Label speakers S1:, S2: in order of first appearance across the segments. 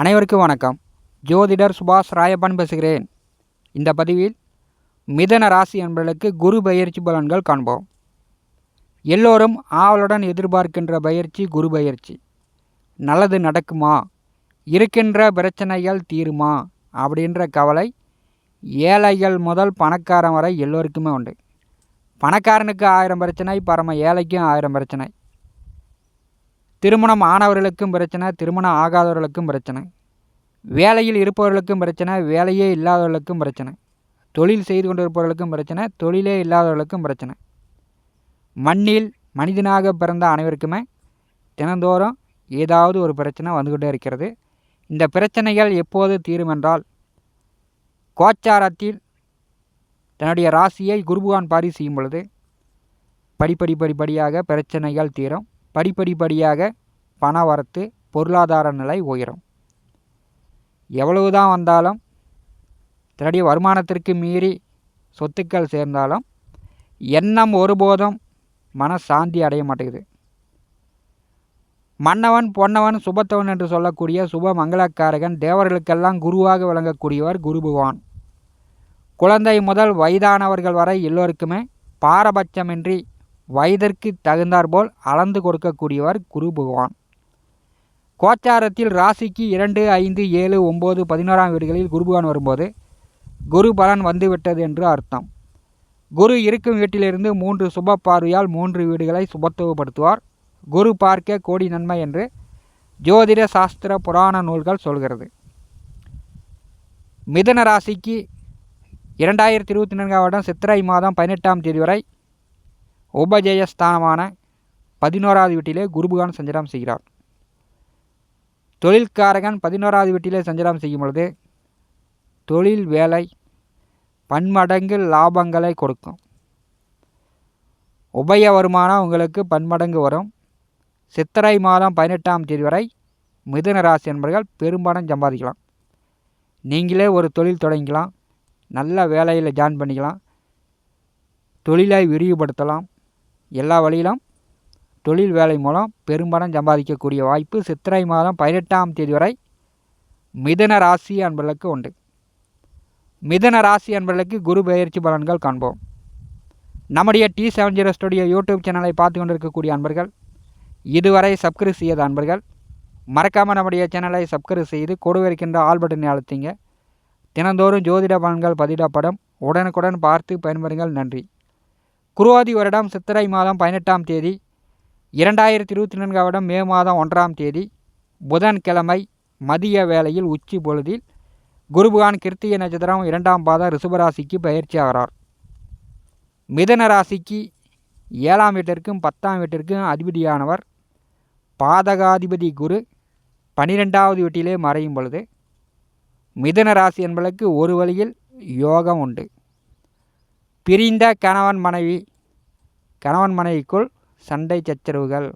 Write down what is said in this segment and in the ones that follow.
S1: அனைவருக்கும் வணக்கம். ஜோதிடர் சுபாஷ் ராயப்பன் பேசுகிறேன். இந்த பதிவில் மிதன ராசி என்பவர்களுக்கு குரு பயிற்சி பலன்கள் காண்போம். எல்லோரும் ஆவலுடன் எதிர்பார்க்கின்ற பயிற்சி குரு பயிற்சி. நல்லது நடக்குமா? இருக்கின்ற பிரச்சனைகள் தீருமா? அப்படின்ற கவலை ஏழைகள் முதல் பணக்காரன் வரை எல்லோருக்குமே உண்டு. பணக்காரனுக்கு ஆயிரம் பிரச்சனை பரம ஏழைக்கும் ஆயிரம் பிரச்சனை. திருமணம் ஆனவர்களுக்கும் பிரச்சனை திருமணம் ஆகாதவர்களுக்கும் பிரச்சனை. வேலையில் இருப்பவர்களுக்கும் பிரச்சனை வேலையே இல்லாதவர்களுக்கும் பிரச்சனை. தொழில் செய்து கொண்டிருப்பவர்களுக்கும் பிரச்சனை தொழிலே இல்லாதவர்களுக்கும் பிரச்சனை. மண்ணில் மனிதனாக பிறந்த அனைவருக்குமே தினந்தோறும் ஏதாவது ஒரு பிரச்சனை வந்துக்கிட்டே இருக்கிறது. இந்த பிரச்சனைகள் எப்போது தீரும் என்றால் கோச்சாரத்தில் தன்னுடைய ராசியை குருபுகான் பாரி செய்யும் பொழுது படிப்படி படிப்படியாக பிரச்சனைகள் தீரும். படிப்படிப்படியாக பண வரத்து பொருளாதார நிலை உயரும். எவ்வளவுதான் வந்தாலும் தன்னுடைய வருமானத்திற்கு மீறி சொத்துக்கள் சேர்ந்தாலும் எண்ணம் ஒருபோதும் மனசாந்தி அடைய மாட்டேங்குது. மன்னவன் பொன்னவன் சுபத்தவன் என்று சொல்லக்கூடிய சுப மங்களக்காரகன் தேவர்களுக்கெல்லாம் குருவாக விளங்கக்கூடியவர் குரு பகவான் குழந்தை முதல் வயதானவர்கள் வரை எல்லோருக்குமே பாரபட்சமின்றி வயதிற்கு தகுந்தாற்போல் அளந்து கொடுக்கக்கூடியவர் குரு பகவான். கோச்சாரத்தில் ராசிக்கு இரண்டு ஐந்து ஏழு ஒம்பது பதினோராம் வீடுகளில் குரு பகவான் வரும்போது குரு பலன் வந்துவிட்டது என்று அர்த்தம். குரு இருக்கும் வீட்டிலிருந்து மூன்று சுப பார்வையால் மூன்று வீடுகளை சுபத்துவப்படுத்துவார். குரு பார்க்க கோடி நன்மை என்று ஜோதிட சாஸ்திர புராண நூல்கள் சொல்கிறது. மிதன ராசிக்கு இரண்டாயிரத்தி இருபத்தி நான்காம் வருடம் சித்திரை மாதம் பதினெட்டாம் தேதி வரை உபஜயஸ்தானமான பதினோராவது வீட்டிலே குருபகான் சஞ்சாரம் செய்கிறார். தொழில்காரகன் பதினோராவது வீட்டிலே சஞ்சாரம் செய்யும் பொழுது தொழில் வேலை பன்மடங்கு லாபங்களை கொடுக்கும். உபய வருமானம் உங்களுக்கு பன்மடங்கு வரும். சித்திரை மாதம் பதினெட்டாம் தேதி வரை மிதுன ராசி என்பவர்கள் பெரும்பாலும் சம்பாதிக்கலாம். நீங்களே ஒரு தொழில் தொடங்கிக்கலாம். நல்ல வேலையில் ஜாயின் பண்ணிக்கலாம். தொழிலை விரிவுபடுத்தலாம். எல்லா வழியிலும் தொழில் வேலை மூலம் பெரும்பணம் சம்பாதிக்கக்கூடிய வாய்ப்பு சித்திரை மாதம் பதினெட்டாம் தேதி வரை மிதன ராசி அன்பர்களுக்கு உண்டு. மிதன ராசி அன்பர்களுக்கு குரு பயிற்சி பலன்கள் காண்போம். நம்முடைய T seven zero studio YouTube சேனலை பார்த்து கொண்டிருக்கக்கூடிய அன்பர்கள் இதுவரை சப்ஸ்கிரைப் செய்யாத அன்பர்கள் மறக்காமல் நம்முடைய சேனலை சப்ஸ்கிரைப் செய்து கொடுவிருக்கின்ற ஆல் பட்டனை அழுத்திங்க. தினந்தோறும் ஜோதிட பலன்கள் பதிடப்படும் உடனுக்குடன் பார்த்து பயன்பெறுங்கள். நன்றி. குருவாதி வருடம் சித்திரை மாதம் பதினெட்டாம் தேதி இரண்டாயிரத்தி இருபத்தி நான்காம் வருடம் மே மாதம் ஒன்றாம் தேதி புதன்கிழமை மதிய வேளையில் உச்சி பொழுதில் குருபகான் கிருத்திய நட்சத்திரம் இரண்டாம் பாதம் ரிஷபராசிக்கு பயிற்சி ஆகிறார். மிதன ராசிக்கு ஏழாம் வீட்டிற்கும் பத்தாம் வீட்டிற்கும் அதிபதியானவர். பாதகாதிபதி குரு பனிரெண்டாவது வீட்டிலே மறையும் பொழுது மிதன ராசி என்பதற்கு ஒரு வழியில் யோகம் உண்டு. பிரிந்த கணவன் மனைவி கணவன் மனைவிக்குள் சண்டை சச்சரவுகள்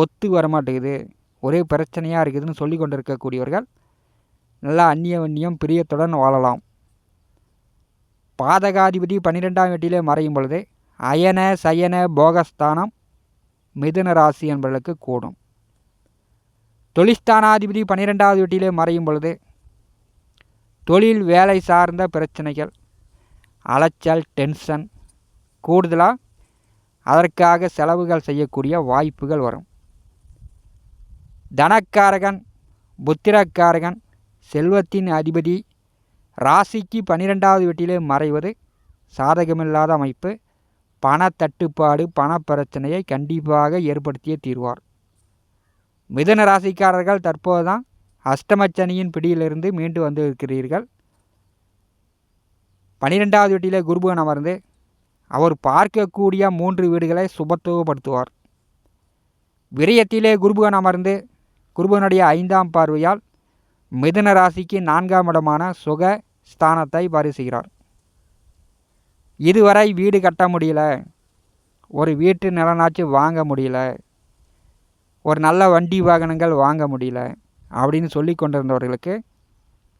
S1: ஒத்து வரமாட்டேங்குது. ஒரே பிரச்சனையாக இருக்குதுன்னு சொல்லி கொண்டு இருக்கக்கூடியவர்கள் நல்லா அந்நிய வன்னியம் பிரியத்துடன் வாழலாம். பாதகாதிபதி பன்னிரெண்டாம் வீட்டிலே மறையும் பொழுது அயன சயன போகஸ்தானம் மிதுன ராசி என்பவர்களுக்கு கூடும். தொழிஸ்தானாதிபதி பன்னிரெண்டாவது வீட்டிலே மறையும் பொழுது தொழில் வேலை சார்ந்த பிரச்சனைகள் அலைச்சல் டென்ஷன் கூடுதலாக அதற்காக செலவுகள் செய்யக்கூடிய வாய்ப்புகள் வரும். தனக்காரகன் புத்திரக்காரகன் செல்வத்தின் அதிபதி ராசிக்கு பன்னிரெண்டாவது வீட்டிலே மறைவது சாதகமில்லாத அமைப்பு பண தட்டுப்பாடு பண பிரச்சனையை கண்டிப்பாக ஏற்படுத்தியே தீர்வார். மிதன ராசிக்காரர்கள் தற்போது தான் அஷ்டமச்சனியின் பிடியிலிருந்து மீண்டு வந்திருக்கிறீர்கள். பன்னிரெண்டாவது பனிரெண்டாவது வீட்டிலே குருபகன் அமர்ந்து அவர் பார்க்கக்கூடிய மூன்று வீடுகளை சுபத்துவப்படுத்துவார். விரயத்திலே குருபகன் அமர்ந்து குருபனுடைய ஐந்தாம் பார்வையால் மிதுன ராசிக்கு நான்காம் இடமான சுக ஸ்தானத்தை பரிசுகிறார். இதுவரை வீடு கட்ட முடியல. ஒரு வீட்டு நிலனாச்சு வாங்க முடியல. ஒரு நல்ல வண்டி வாகனங்கள் வாங்க முடியல அப்படின்னு சொல்லி கொண்டிருந்தவர்களுக்கு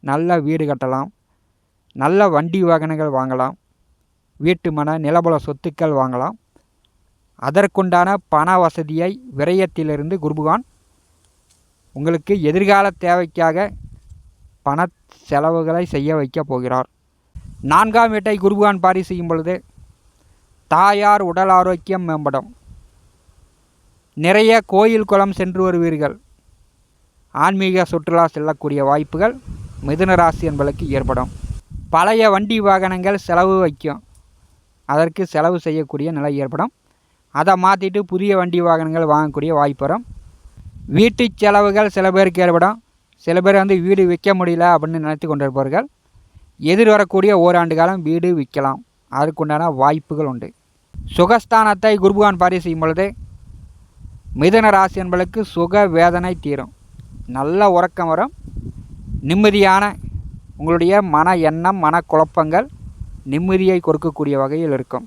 S1: நல்ல வீடு கட்டலாம். நல்ல வண்டி வாகனங்கள் வாங்கலாம். வீட்டு மன நிலபல சொத்துக்கள் வாங்கலாம். அதற்குண்டான பண வசதியை விரயத்திலிருந்து குருபகான் உங்களுக்கு எதிர்கால தேவைக்காக பண செலவுகளை செய்ய வைக்கப் போகிறார். நான்காம் வீட்டை குருபகான் பாரி செய்யும் பொழுது தாயார் உடல் ஆரோக்கியம் மேம்படும். நிறைய கோயில் குளம் சென்று வருவீர்கள். ஆன்மீக சுற்றுலா செல்லக்கூடிய வாய்ப்புகள் மிதுன ராசி என்பதற்கு ஏற்படும். பழைய வண்டி வாகனங்கள் செலவு வைக்கும். அதற்கு செலவு செய்யக்கூடிய நிலை ஏற்படும். அதை மாற்றிட்டு புதிய வண்டி வாகனங்கள் வாங்கக்கூடிய வாய்ப்பு வரும். வீட்டு செலவுகள் சில பேருக்கு ஏற்படும். சில பேர் வந்து வீடு விற்க முடியல அப்படின்னு நினைத்து எதிர் வரக்கூடிய ஓராண்டு காலம் வீடு விற்கலாம். அதற்குண்டான வாய்ப்புகள் உண்டு. சுகஸ்தானத்தை குருபகான் பாரி செய்யும் பொழுது மிதன ராசி என்பளுக்கு சுக வேதனை தீரும். நல்ல உறக்கம் வரும். நிம்மதியான உங்களுடைய மன எண்ணம் மனக்குழப்பங்கள் நிம்மதியை கொடுக்கக்கூடிய வகையில் இருக்கும்.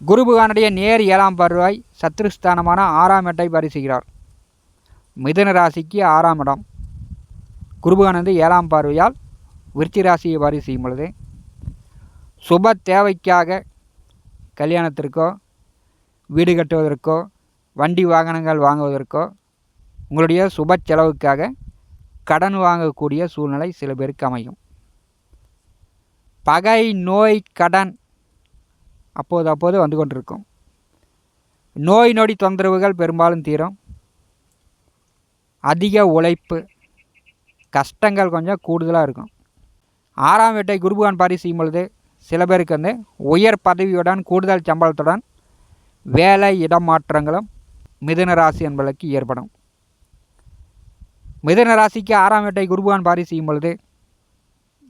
S1: குருபகானுடைய நேர் ஏழாம் பருவாய் சத்ருஸ்தானமான ஆறாம் எட்டை பரிசுகிறார் மிதன ராசிக்கு ஆறாம் இடம். குருபகான் வந்து ஏழாம் பார்வையால் விருத்தி ராசியை வாரி செய்யும் பொழுது சுப தேவைக்காக கல்யாணத்திற்கோ வீடு கட்டுவதற்கோ வண்டி வாகனங்கள் வாங்குவதற்கோ உங்களுடைய சுப செலவுக்காக கடன் வாங்கக்கூடிய சூழ்நிலை சில பேருக்கு அமையும். பகை நோய் கடன் அப்போது அப்போது வந்து கொண்டிருக்கும். நோய் நொடி தொந்தரவுகள் பெரும்பாலும் தீரும். அதிக உழைப்பு கஷ்டங்கள் கொஞ்சம் கூடுதலாக இருக்கும். ஆறாம் வேட்டை குருபகான் பாரி செய்யும் பொழுது சில பேருக்கு வந்து உயர் பதவியுடன் கூடுதல் சம்பளத்துடன் வேலை இடமாற்றங்களும் மிதுன ராசி என்பதற்கு ஏற்படும். மிதுன ராசிக்கு ஆறாம் வேட்டை குருபகான் பாரி செய்யும் பொழுது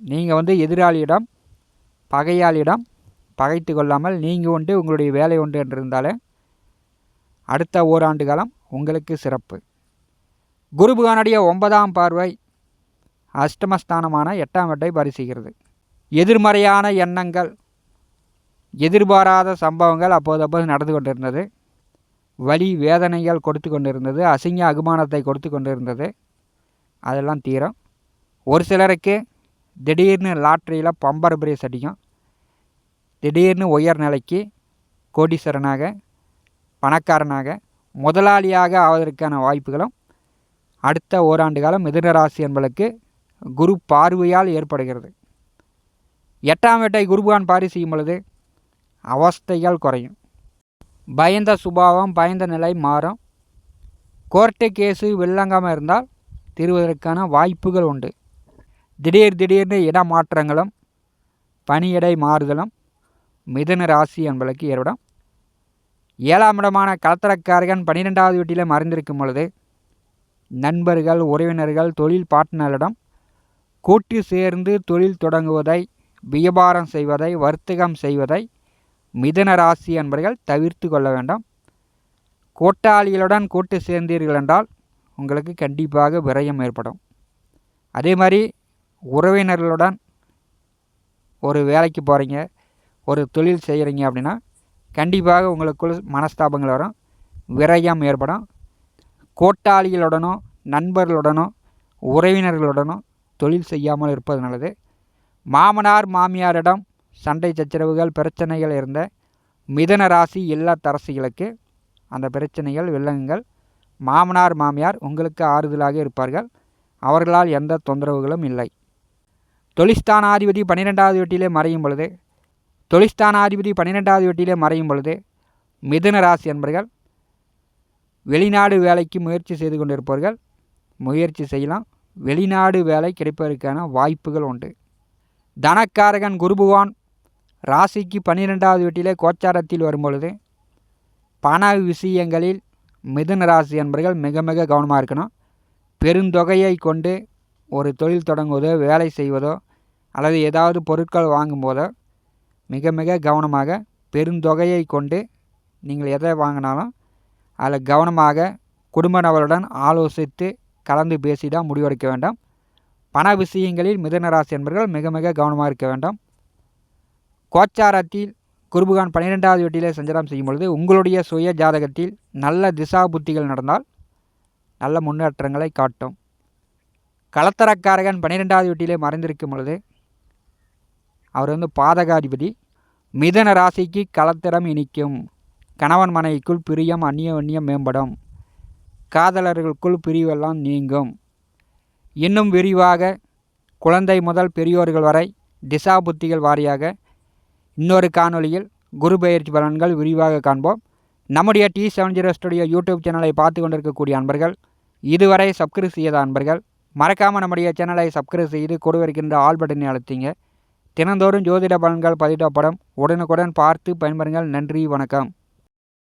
S1: நீங்கள் வந்து எதிராளியிடம் பகையாளிடம் பகைத்து கொள்ளாமல் நீங்கள் உண்டு உங்களுடைய வேலை உண்டு என்றிருந்தாலே அடுத்த ஓராண்டு காலம் உங்களுக்கு சிறப்பு. குருபுகானுடைய ஒன்பதாம் பார்வை அஷ்டமஸ்தானமான எட்டாம் வீட்டை பரிசுகிறது. எதிர்மறையான எண்ணங்கள் எதிர்பாராத சம்பவங்கள் அப்போது அப்போது நடந்து கொண்டிருந்தது. வலி வேதனைகள் கொடுத்து கொண்டிருந்தது அசிங்க அகுமானத்தை கொடுத்து கொண்டிருந்தது. அதெல்லாம் தீரும். ஒரு சிலருக்கு திடீர்னு லாட்ரியில் பம்பர் பிரேஸ் அடிக்கும். திடீர்னு உயர் நிலைக்கு கோடீஸ்வரனாக பணக்காரனாக முதலாளியாக ஆவதற்கான வாய்ப்புகளும் அடுத்த ஓராண்டு காலம் மிதுன ராசி என்பதற்கு குரு பார்வையால் ஏற்படுகிறது. எட்டாம் வேட்டை குருபான் பாரி செய்யும் பொழுது அவஸ்தைகள் குறையும். பயந்த சுபாவம் பயந்த நிலை மாறும். கோர்ட்டு கேஸு வில்லங்காமல் இருந்தால் தீர்வதற்கான வாய்ப்புகள் உண்டு. திடீர் திடீர்னு இடமாற்றங்களும் பணியிடை மாறுதலும் மிதுன ராசி என்பதற்கு ஏற்படும். ஏழாம் இடமான கலத்தரக்காரகன் பன்னிரெண்டாவது வீட்டிலே மறைந்திருக்கும் பொழுது நண்பர்கள் உறவினர்கள் தொழில் பார்ட்னரிடம் கூட்டு சேர்ந்து தொழில் தொடங்குவதை வியாபாரம் செய்வதை வர்த்தகம் செய்வதை மிதன ராசி என்பர்கள் தவிர்த்து கொள்ள வேண்டும். கூட்டாளிகளுடன் கூட்டு சேர்ந்தீர்கள் என்றால் உங்களுக்கு கண்டிப்பாக விரயம் ஏற்படும். அதே மாதிரி உறவினர்களுடன் ஒரு வேலைக்கு போகிறீங்க ஒரு தொழில் செய்கிறீங்க அப்படின்னா கண்டிப்பாக உங்களுக்குள் மனஸ்தாபங்கள் வரும் விரயம் ஏற்படும். கூட்டாளிகளுடனோ நண்பர்களுடனோ உறவினர்களுடனோ தொழில் செய்யாமல் இருப்பது நல்லது. மாமனார் மாமியாரிடம் சண்டை சச்சரவுகள் பிரச்சனைகள் இருந்த மிதன ராசி இல்லத்தரசிகளுக்கு அந்த பிரச்சனைகள் வில்லங்கங்கள் மாமனார் மாமியார் உங்களுக்கு ஆறுதலாக இருப்பார்கள். அவர்களால் எந்த தொந்தரவுகளும் இல்லை. தொழிஸ்தானாதிபதி பன்னிரெண்டாவது வெட்டியிலே மறையும் பொழுது தொழிஸ்தானாதிபதி பன்னிரெண்டாவது வெட்டியிலே மறையும் பொழுது மிதுன ராசி என்பர்கள் வெளிநாடு வேலைக்கு முயற்சி செய்து கொண்டிருப்பவர்கள் முயற்சி செய்யலாம். வெளிநாடு வேலை கிடைப்பதற்கான வாய்ப்புகள் உண்டு. தனக்காரகன் குருபகவான் ராசிக்கு பன்னிரெண்டாவது வீட்டிலே கோச்சாரத்தில் வரும்பொழுது பண விஷயங்களில் மிதுன ராசி என்பர்கள் மிக மிக கவனமாக இருக்கணும். பெருந்தொகையை கொண்டு ஒரு தொழில் தொடங்குவதோ வேலை செய்வதோ அல்லது ஏதாவது பொருட்கள் வாங்கும்போதோ மிக மிக கவனமாக பெருந்தொகையை கொண்டு நீங்கள் எதை வாங்கினாலும் அதில் கவனமாக குடும்ப நபருடன் ஆலோசித்து கலந்து பேசி தான் முடிவெடுக்க வேண்டும். பண விஷயங்களில் மிதனராசி என்பவர்கள் மிக மிக கவனமாக இருக்க வேண்டும். கோச்சாரத்தில் குருபகான் பன்னிரெண்டாவது வீட்டிலே சஞ்சாரம் செய்யும் பொழுது உங்களுடைய சுய ஜாதகத்தில் நல்ல திசா புத்திகள் நடந்தால் நல்ல முன்னேற்றங்களை காட்டும். களத்தரக்காரகன் பன்னிரெண்டாவது வீட்டிலே மறைந்திருக்கும் பொழுது அவர் வந்து பாதகாதிபதி. மிதன ராசிக்கு களத்திறம் இனிக்கும். கணவன் மனைவிக்குள் பிரியம் அந்நிய அந்நியம் மேம்படும். காதலர்களுக்குள் பிரிவெல்லாம் நீங்கும். இன்னும் விரிவாக குழந்தை முதல் பெரியோர்கள் வரை திசா புத்திகள் வாரியாக இன்னொரு காணொளியில் குரு பயிற்சி பலன்கள் விரிவாக காண்போம். நம்முடைய T seven zero studio YouTube சேனலை பார்த்து கொண்டிருக்கக்கூடிய அன்பர்கள் இதுவரை சப்ஸ்கிரைப் செய்யாத அன்பர்கள் மறக்காமல் நம்முடைய சேனலை சப்ஸ்கிரைப் செய்து கொடுவிருக்கின்ற ஆல் பட்டனை அழுத்திங்க. தினந்தோறும் ஜோதிட பலன்கள் பதிவிடப்படும் உடனுக்குடன் பார்த்து பயன்பெறுங்கள். நன்றி வணக்கம்.